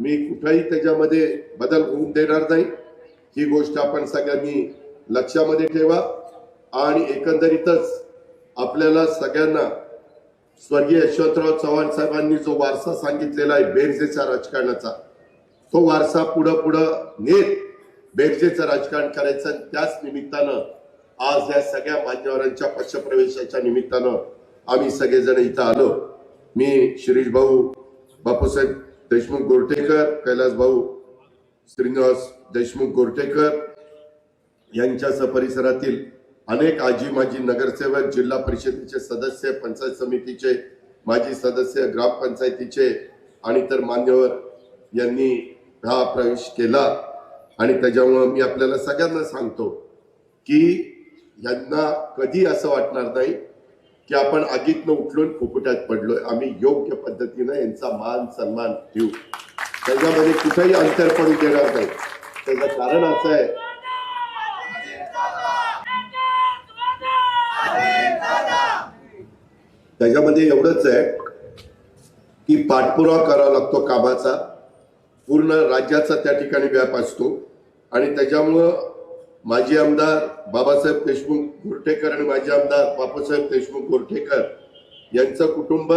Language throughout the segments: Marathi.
मी कुठेही त्याच्यामध्ये बदल होऊन देणार नाही. ही गोष्ट आपण सगळ्यांनी लक्षामध्ये ठेवा आणि एकंदरीतच आपल्याला सगळ्यांना स्वर्गीय यशवंतराव चव्हाण साहेबांनी जो वारसा सांगितलेला आहे बेरजेच्या राजकारणाचा तो वारसा पुढं पुढं नेत बेरजेचं राजकारण करायचं त्याच निमित्तानं आज या सगळ्या मान्यवरांच्या पक्षप्रवेशाच्या निमित्तानं आम्ही सगळेजण इथं आलो. मी शिरीष भाऊ बापूसाहेब देशमुख गोरटेकर कैलास भाऊ श्रीनिवास देशमुख गोरटेकर यांच्या परिसरातील अनेक आजी माजी नगरसेवक जिल्हा परिषदेचे सदस्य पंचायत समितीचे माजी सदस्य ग्रामपंचायतीचे आणि तर मान्यवर यांनी हा प्रवेश केला. आणि त्याच्यामुळं मी आपल्याला सगळ्यांना सांगतो की यांना कधी असं वाटणार नाही की आपण आगीतनं उठलून फुकुट्यात पडलोय. आम्ही योग्य पद्धतीनं यांचा मान सन्मान ठेवू त्याच्यामध्ये कुठेही अंतर पडू देणार नाही. त्याचं कारण असं आहे. त्याच्यामध्ये एवढंच आहे की पाठपुरावा करावा लागतो कामाचा. पूर्ण राज्याचा त्या ठिकाणी व्याप असतो. आणि त्याच्यामुळं माजी आमदार बाबासाहेब देशमुख गोरठेकर आणि माजी आमदार बापूसाहेब देशमुख गोरठेकर यांचं कुटुंब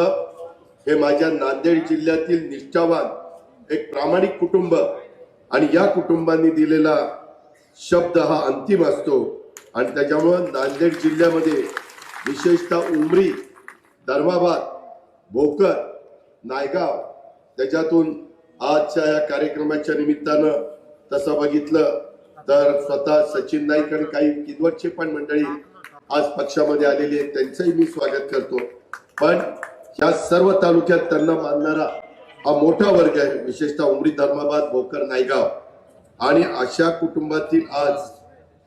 हे माझ्या नांदेड जिल्ह्यातील निष्ठावान एक प्रामाणिक कुटुंब आणि या कुटुंबांनी दिलेला शब्द हा अंतिम असतो. आणि त्याच्यामुळं नांदेड जिल्ह्यामध्ये विशेषतः उमरी धर्माबाद भोकर नायगाव त्याच्यातून आजच्या या कार्यक्रमाच्या निमित्तानं तसं बघितलं तर स्वतः सचिन नाईक आणि काही किदवटचे पण मंडळी आज पक्षामध्ये आलेली आहेत त्यांचंही मी स्वागत करतो. पण या सर्व तालुक्यात त्यांना मानणारा हा मोठा वर्ग आहे विशेषतः उमरी धर्माबाद भोकर नायगाव. आणि अशा कुटुंबातील आज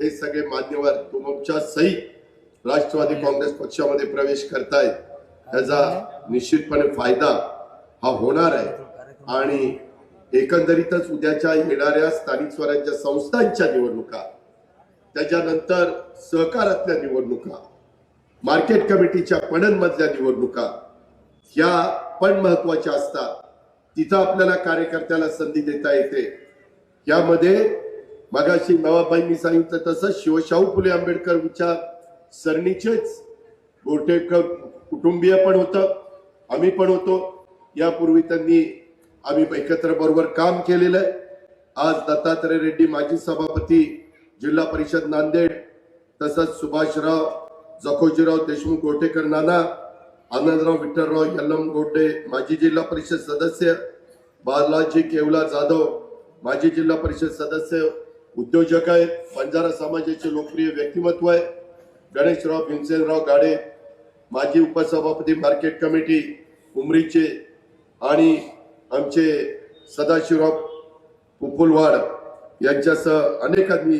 हे सगळे मान्यवर तुमच्या सहित राष्ट्रवादी काँग्रेस पक्षामध्ये प्रवेश करतायत. त्याचा निश्चितपणे फायदा हा होणार आहे. आणि एकंदरीतच उद्याच्या येणाऱ्या स्थानिक स्वराज्य संस्थांच्या निवडणुका त्याच्यानंतर सहकारातल्या निवडणुका मार्केट कमिटीच्या पणनमधल्या निवडणुका ह्या पण महत्त्वाच्या असतात. तिथं आपल्याला कार्यकर्त्याला संधी देता येते. यामध्ये मगाशी नवाबाईंनी सांगितलं तसं शिवशाहू फुले आंबेडकर विचार सरणीचेच गोरठेकर कुटुंबीय पण होतं आम्ही पण होतो. यापूर्वी त्यांनी आम्ही एकत्र बरोबर काम केलेलं आहे. आज दत्तात्रय रेड्डी माजी सभापती जिल्हा परिषद नांदेड तसंच सुभाषराव जखोजीराव देशमुख गोटेकर नाना आनंदराव विठ्ठलराव यल्लम गोटे माजी जिल्हा परिषद सदस्य बालाजी केवला जाधव माजी जिल्हा परिषद सदस्य उद्योजक आहेत बंजारा समाजाचे लोकप्रिय व्यक्तिमत्व आहे गणेशराव भीमसेनराव गाडे माजी उपसभापती मार्केट कमिटी उमरीचे आणि आमचे सदाशिवराव पुपुलवाड यांच्यासह अनेकांनी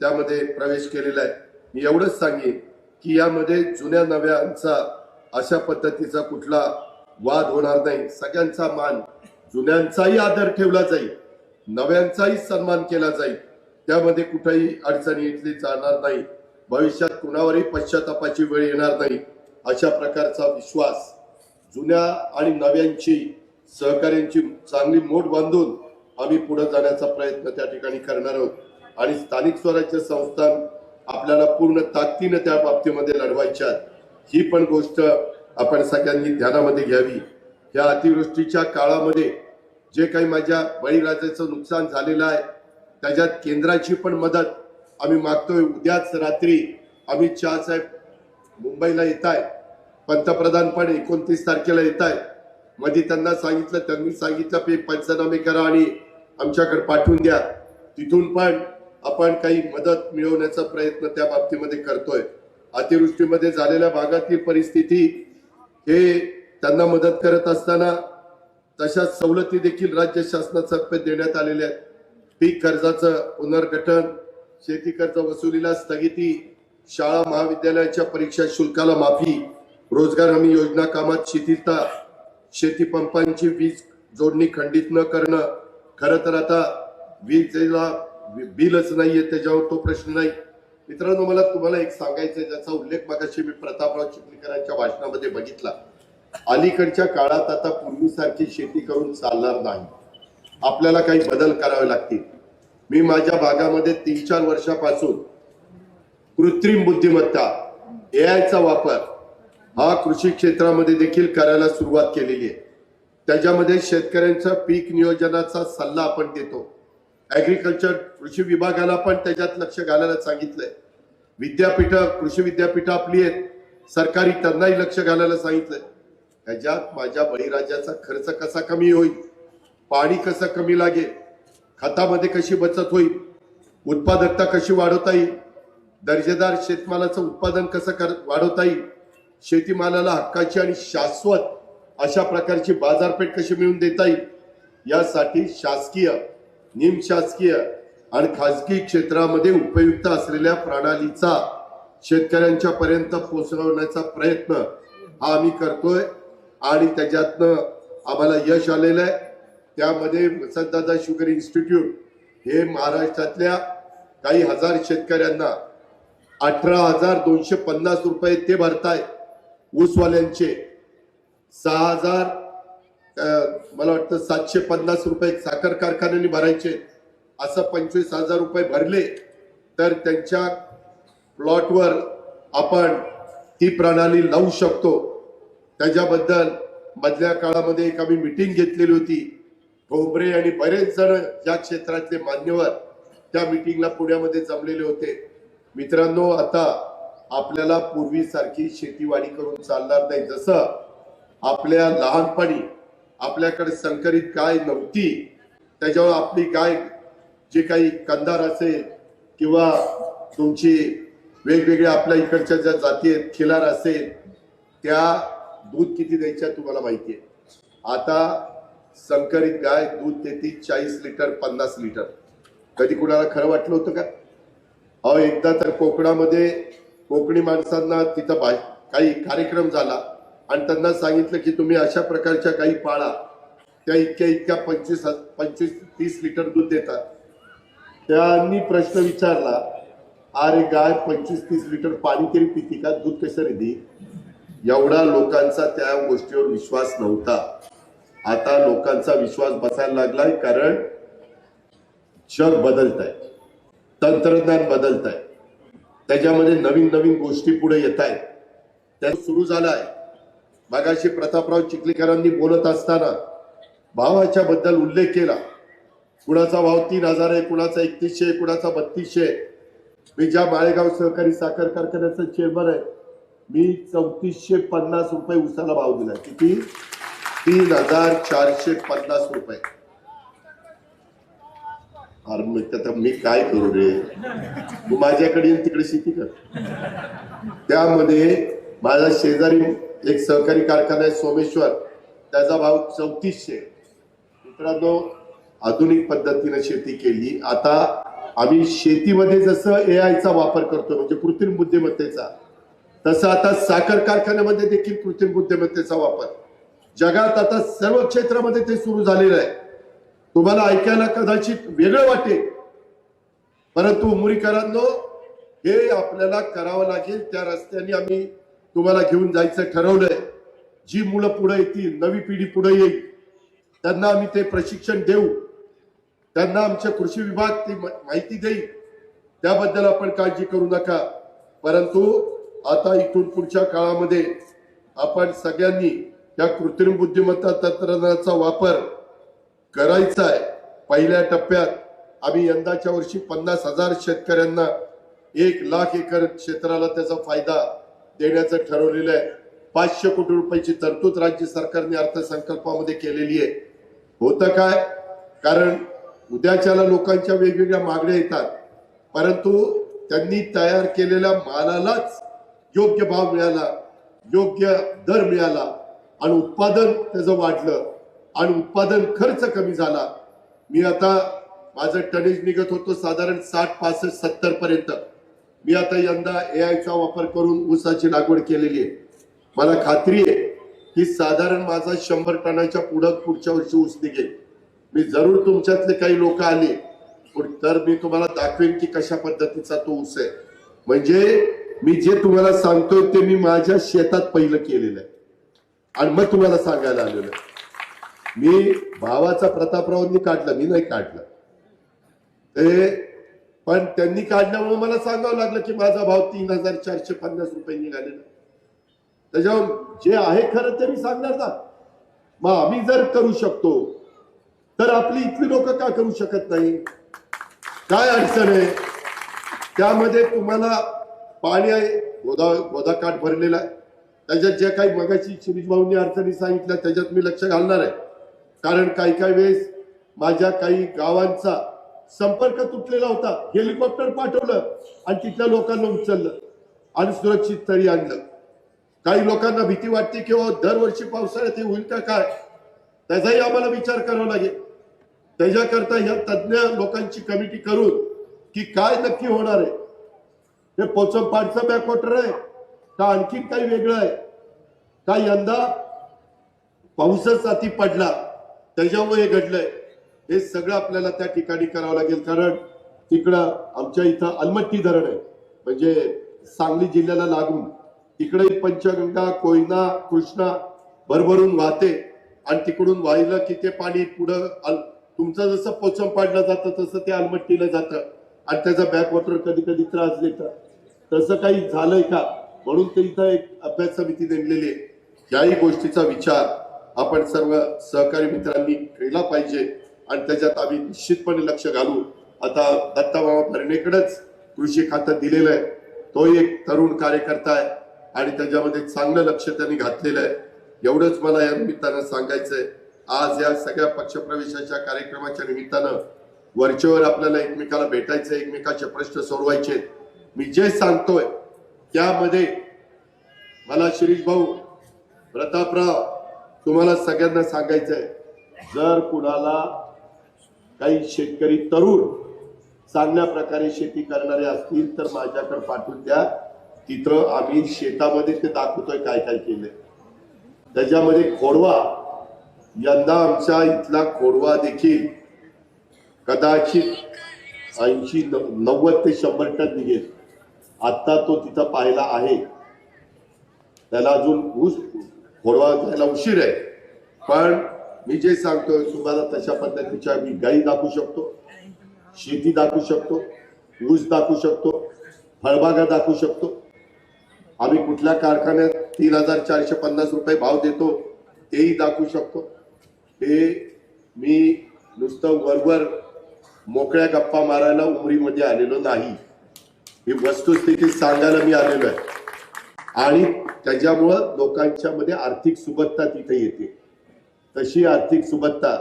त्यामध्ये प्रवेश केलेला आहे. मी एवढंच सांगेन की यामध्ये जुन्या नव्यांचा अशा पद्धतीचा कुठला वाद होणार नाही. सगळ्यांचा मान जुन्यांचाही आदर ठेवला जाईल नव्यांचाही सन्मान केला जाईल. त्यामध्ये कुठेही अडचणी येतली जाणार नाही. भविष्यात कुणावरही पश्चातापाची वेळ येणार नाही. अशा प्रकारचा विश्वास जुन्या आणि नव्यांची सहकार्यांची चांगली मोठ बांधून आम्ही पुढे जाण्याचा प्रयत्न त्या ठिकाणी करणार आहोत. आणि स्थानिक स्वराज्य संस्थान आपल्याला पूर्ण ताकदीनं त्या बाबतीमध्ये लढवायच्या आहेत. ही पण गोष्ट आपण सगळ्यांनी ध्यानामध्ये घ्यावी. या अतिवृष्टीच्या काळामध्ये जे काही माझ्या बळीराजाचं नुकसान झालेलं आहे त्याच्यात केंद्राची पण मदत आम्ही मागतोय. उद्याच रात्री अमित शहा साहेब मुंबईला येत आहे. पंतप्रधान पण एकोणतीस तारखेला येत आहे. मध्ये त्यांना सांगितलं त्यांनी सांगितलं पे पंचनामे करा आणि आमच्याकडे पाठवून द्या. तिथून पण आपण काही मदत मिळवण्याचा प्रयत्न त्या बाबतीमध्ये करतोय. अतिवृष्टीमध्ये झालेल्या भागातील परिस्थिती हे त्यांना मदत करत असताना तशाच सवलती देखील राज्य शासनातर्फे देण्यात आलेल्या आहेत. पीक कर्जाचं पुनर्गठन शेती कर्ज वसुलीला स्थगिती शाळा महाविद्यालयाच्या परीक्षा शुल्काला माफी रोजगार हमी योजना कामात शिथिलता शेतीपंपांची वीज जोडणी खंडित न करणं खरं तर आता वीजेला बिलच नाहीये त्याच्यावर तो प्रश्न नाही. मित्रांनो मला तुम्हाला एक सांगायचं आहे ज्याचा उल्लेख मागाशी मी प्रतापराव चिखलीकरांच्या भाषणामध्ये बघितला. अलीकडच्या काळात आता पूर्वीसारखी शेती करून चालणार नाही. आपल्याला काही बदल करावे लागतील. मी माझ्या भागामध्ये तीन चार वर्षापासून कृत्रिम बुद्धिमत्ता एआयचा वापर हा कृषी क्षेत्रामध्ये देखील करायला सुरुवात केलेली आहे. त्याच्यामध्ये शेतकऱ्यांचा पीक नियोजनाचा सल्ला आपण देतो. ॲग्रिकल्चर कृषी विभागाला पण त्याच्यात लक्ष घालायला सांगितलंय. विद्यापीठ कृषी विद्यापीठ आपली आहेत. सरकारी त्यांनाही लक्ष घालायला सांगितलंय. त्याच्यात माझ्या बळीराजाचा खर्च कसा कमी होईल? पाणी कसं कमी लागेल? खतामध्ये कशी बचत होईल? उत्पादकता कशी वाढवता येईल? दर्जेदार शेतमालाचं उत्पादन कसं कर वाढवता येईल? शेतीमालाला हक्काची आणि शाश्वत अशा प्रकारची बाजारपेठ कशी मिळवून देता येईल? यासाठी शासकीय निमशासकीय आणि खाजगी क्षेत्रामध्ये उपयुक्त असलेल्या प्रणालीचा शेतकऱ्यांच्या पर्यंत पोहोचवण्याचा प्रयत्न हा आम्ही करतोय. आणि त्याच्यातनं आम्हाला यश आलेलं आहे. त्यामध्ये वसंतदादा शुगर इन्स्टिट्यूट हे महाराष्ट्रातल्या काही हजार शेतकऱ्यांना अठरा हजार दोनशे पन्नास रुपये ते भरतायत. ऊसवाल्यांचे सहा हजार मला वाटतं सातशे पन्नास रुपये साखर कारखान्याने भरायचे. असं पंचवीस हजार रुपये भरले तर त्यांच्या प्लॉटवर आपण ती प्रणाली लावू शकतो. त्याच्याबद्दल मधल्या काळामध्ये एक आम्ही मिटिंग घेतलेली होती. भोंबरे आणि बरेच जण या क्षेत्रातले मान्यवर त्या मिटिंगला पुण्यामध्ये जमलेले होते. मित्रांनो आता आपल्याला पूर्वीसारखी शेतीवाडी करून चालणार नाही. जसं आपल्या लहानपणी आपल्याकडे संकरित गाय नव्हती त्याच्यावर आपली गाय जे काही कंदार असेल किंवा तुमची वेगवेगळ्या आपल्या इकडच्या ज्या जाती आहेत खिलार असेल त्या दूध किती द्यायच्या तुम्हाला माहिती आहे? आता संकरित गाय दूध देते चाळीस लिटर पन्नास लिटर. कधी कुणाला खरं वाटलं होतं का? अहो एकदा तर कोकणामध्ये कोकणी माणसांना तिथं बा काही कार्यक्रम झाला आणि त्यांना सांगितलं की तुम्ही अशा प्रकारच्या काही पाळा. त्या इतक्या इतक्या पंचवीस पंचवीस तीस लिटर दूध देतात. त्यांनी प्रश्न विचारला अरे गाय पंचवीस तीस लिटर पाणी तरी पिती का? दूध कसं रे एवढा लोकांचा त्या गोष्टीवर विश्वास नव्हता. आता लोकांचा विश्वास बसायला लागलाय कारण जग बदलत आहे तंत्रज्ञान बदलत आहे त्याच्यामध्ये नवीन नवीन गोष्टी पुढे येत आहेत त्या सुरू झालं आहे मागाशी प्रतापराव चिखलीकरांनी बोलत असताना भावाच्या बद्दल उल्लेख केला. कुणाचा भाव तीन हजार आहे कुणाचा एकतीसशे कुणाचा बत्तीसशे मी ज्या माळेगाव सहकारी साखर कारखान्याचं चेअरमन आहे मी चौतीसशे पन्नास रुपये उसाला भाव दिला किती? तीन हजार चारशे पन्नास रुपये. अरे आता मी काय करू रे? तू माझ्याकडे येऊन तिकडे शेती कर. त्यामध्ये माझा शेजारी एक सहकारी कारखाना आहे सोमेश्वर. त्याचा भाव चौतीसशे. मित्रांनो आधुनिक पद्धतीने शेती केली. आता आम्ही शेतीमध्ये जसं ए चा वापर करतो म्हणजे कृत्रिम बुद्धिमत्तेचा तसं आता साखर कारखान्यामध्ये देखील कृत्रिम बुद्धिमत्तेचा वापर. जगात आता सर्व क्षेत्रामध्ये ते सुरू झालेलं आहे. तुम्हाला ऐकायला कदाचित वेगळं वाटेल. परंतु उमरीकरांनो हे आपल्याला करावं लागेल. त्या रस्त्याने आम्ही तुम्हाला घेऊन जायचं ठरवलंय. जी मुलं पुढे येतील नवी पिढी पुढे येईल त्यांना आम्ही ते प्रशिक्षण देऊ. त्यांना आमच्या कृषी विभाग ती माहिती देईल. त्याबद्दल आपण काळजी करू नका. परंतु आता इथून पुढच्या काळामध्ये आपण सगळ्यांनी या कृत्रिम बुद्धिमत्ता तंत्रज्ञानाचा वापर करायचा आहे. पहिल्या टप्प्यात आम्ही यंदाच्या वर्षी पन्नास हजार शेतकऱ्यांना एक लाख एकर क्षेत्राला त्याचा फायदा देण्याचं ठरवलेलं आहे. पाचशे कोटी रुपयाची तरतूद राज्य सरकारने अर्थसंकल्पामध्ये केलेली आहे. होतं काय? कारण उद्याच्याला लोकांच्या वेगवेगळ्या मागण्या येतात. परंतु त्यांनी तयार केलेल्या मालालाच योग्य भाव मिळाला योग्य दर मिळाला आणि उत्पादन त्याचं वाढलं. आणि उत्पादन खर्च कमी झाला. मी आता माझं टनेज निघत होतो साधारण साठ पासष्ट सत्तर पर्यंत. मी आता यंदा ए आयचा वापर करून ऊसाची लागवड केलेली आहे. मला खात्री आहे की साधारण माझा शंभर टनाच्या पुढं पुढच्या वर्षी ऊस निघेल. मी जरूर तुमच्यातले काही लोक आले पण तर मी तुम्हाला दाखवेन की कशा पद्धतीचा तो ऊस आहे. म्हणजे मी जे तुम्हाला सांगतोय ते मी माझ्या शेतात पहिलं केलेलं आहे. आणि मग तुम्हाला सांगायला आलेलं आहे. मी भावाचा प्रतापरावांनी काढलं मी नाही काढलं. ते पण त्यांनी काढल्यामुळे मला सांगावं लागलं की माझा भाव तीन हजार चारशे पन्नास रुपये निघालेला त्याच्यावर जे आहे खरं ते मी सांगणार ना. मग आम्ही जर करू शकतो तर आपली इथली लोक का करू शकत नाही? काय अडचण आहे? त्यामध्ये तुम्हाला पाणी आहे गोदा गोदाकाठ भरलेला आहे. त्याच्यात जे काही मगाशी शिरीष भाऊंनी अडचणी सांगितल्या त्याच्यात मी लक्ष घालणार आहे. कारण काही काही वेळेस माझ्या काही गावांचा संपर्क तुटलेला होता. हेलिकॉप्टर पाठवलं आणि तिथल्या लोकांना उचललं आणि सुरक्षित तरी आणलं. काही लोकांना भीती वाटते की दरवर्षी पावसाळ्यात हे होईल का काय? त्याचाही आम्हाला विचार करावा लागेल. त्याच्याकरता ह्या तज्ज्ञ लोकांची कमिटी करून की काय नक्की होणार आहे. हे पोचमपाडचं बॅकवॉटर आहे का आणखीन काही वेगळं आहे? का यंदा पाऊसच अति पडला? त्याच्यामुळे हे घडलंय. हे सगळं आपल्याला त्या ठिकाणी करावं लागेल. कारण तिकडं आमच्या इथं अलमट्टी धरण आहे. म्हणजे सांगली जिल्ह्याला लागून तिकडे पंचगंगा कोयना कृष्णा भरभरून वाहते. आणि तिकडून वाहिलं की ते पाणी पुढं अल- तुमचं जसं पोचम पाडलं जातं तसं ते अलमट्टीला जातं. आणि त्याचा बॅकवॉटर कधी कधी त्रास देतं. तसं काही झालंय का? म्हणून ते इथं एक अभ्यास समिती नेमलेली आहे. याही गोष्टीचा विचार आपण सर्व सहकारी मित्रांनी केला पाहिजे आणि त्याच्यात आम्ही निश्चितपणे लक्ष घालू आता दत्ताबाबा भरणेकडेच कृषी खातं दिलेलं आहे. तो एक तरुण कार्यकर्ता आहे आणि त्याच्यामध्ये चांगलं लक्ष त्यांनी घातलेलं आहे. एवढंच मला या निमित्तानं सांगायचंय. आज या सगळ्या पक्षप्रवेशाच्या कार्यक्रमाच्या निमित्तानं वरचेवर आपल्याला एकमेकाला भेटायचं एकमेकाचे प्रश्न सोडवायचे. मी जे सांगतोय त्यामध्ये मला शिरीष भाऊ प्रतापराव तुम्हाला सगळ्यांना सांगायचं आहे जर कुणाला काही शेतकरी तरुण चांगल्या प्रकारे शेती करणारे असतील तर माझ्याकडे पाठवून द्या. तिथं आम्ही शेतामध्ये ते दाखवतोय काय काय केलंय. त्याच्यामध्ये खोडवा यंदा आमच्या इथला खोडवा देखील कदाचित ऐंशी नव्वद ते शंभर टन निघेल. आत्ता तो तिथं पाहिला आहे. त्याला अजून ऊस खोडवा जायला उशीर आहे. पण मी जे सांगतोय तुम्हाला तशा पद्धतीच्या मी गाई दाखवू शकतो शेती दाखवू शकतो ऊस दाखवू शकतो फळबागा दाखवू शकतो. आम्ही कुठल्या कारखान्यात तीन हजार चारशे पन्नास रुपये भाव देतो तेही दाखवू शकतो. हे मी नुसतं वरवर मोकळ्या गप्पा मारायला उमरीमध्ये आलेलो नाही. ही वस्तुस्थिती सांगायला मी आलेलो आहे. आणि त्याच्यामुळं लोकांच्या मध्ये आर्थिक सुबत्ता तिथे येते. तशी आर्थिक सुबत्ता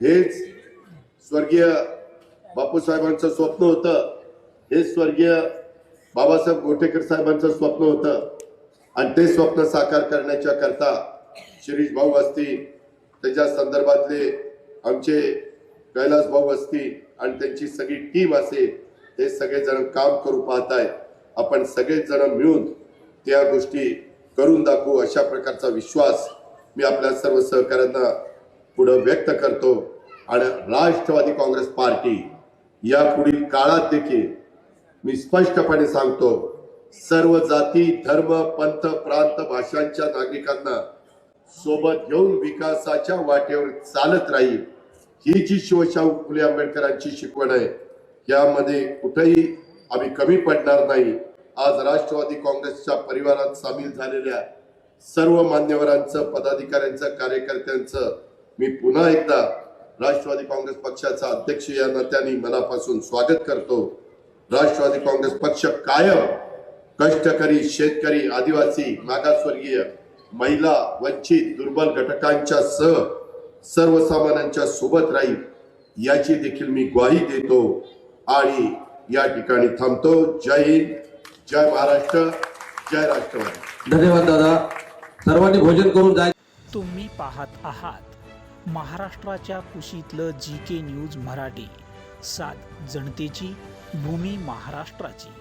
हेच स्वर्गीय बापूसाहेबांचं स्वप्न होतं. हे स्वर्गीय बाबासाहेब गोटेकर साहेबांचं स्वप्न होतं. आणि ते स्वप्न साकार करण्याच्या करता शिरीष भाऊ असतील त्याच्या संदर्भातले आमचे कैलास भाऊ असतील आणि त्यांची सगळी टीम असेल हे सगळेजण काम करू पाहतायत. आपण सगळेजण मिळून त्या गोष्टी करून दाखवू अशा प्रकारचा विश्वास मी आपल्या सर्व सहकाऱ्यांना पुढं व्यक्त करतो. आणि राष्ट्रवादी काँग्रेस पार्टी या पुढील काळात देखील मी स्पष्टपणे सांगतो सर्व जाती धर्म पंथ प्रांत भाषांच्या नागरिकांना सोबत घेऊन विकासाच्या वाटेवर चालत राहील. ही जी शिवशाहू फुले आंबेडकरांची शिकवण आहे यामध्ये कुठेही आम्ही कमी पडणार नाही. आज राष्ट्रवादी काँग्रेसच्या परिवारात सामील झालेल्या सर्व मान्यवरांचं पदाधिकाऱ्यांचं कार्यकर्त्यांचं मी पुन्हा एकदा राष्ट्रवादी काँग्रेस पक्षाचा अध्यक्ष या नात्याने मनापासून स्वागत करतो. राष्ट्रवादी काँग्रेस पक्ष कायम कष्टकरी शेतकरी आदिवासी मागासवर्गीय महिला वंचित दुर्बल घटकांच्या सह सर्वसामान्यांच्या सोबत राहील याची देखील मी ग्वाही देतो. आणि या ठिकाणी थांबतो. जय हिंद. जय महाराष्ट्र जय राष्ट्रवादी. धन्यवाद दादा. सर्वांनी भोजन करून जाय तुम्ही पाहत आहात महाराष्ट्राच्या कुशीतलं जी के न्यूज मराठी. सात जनतेची भूमी महाराष्ट्राची.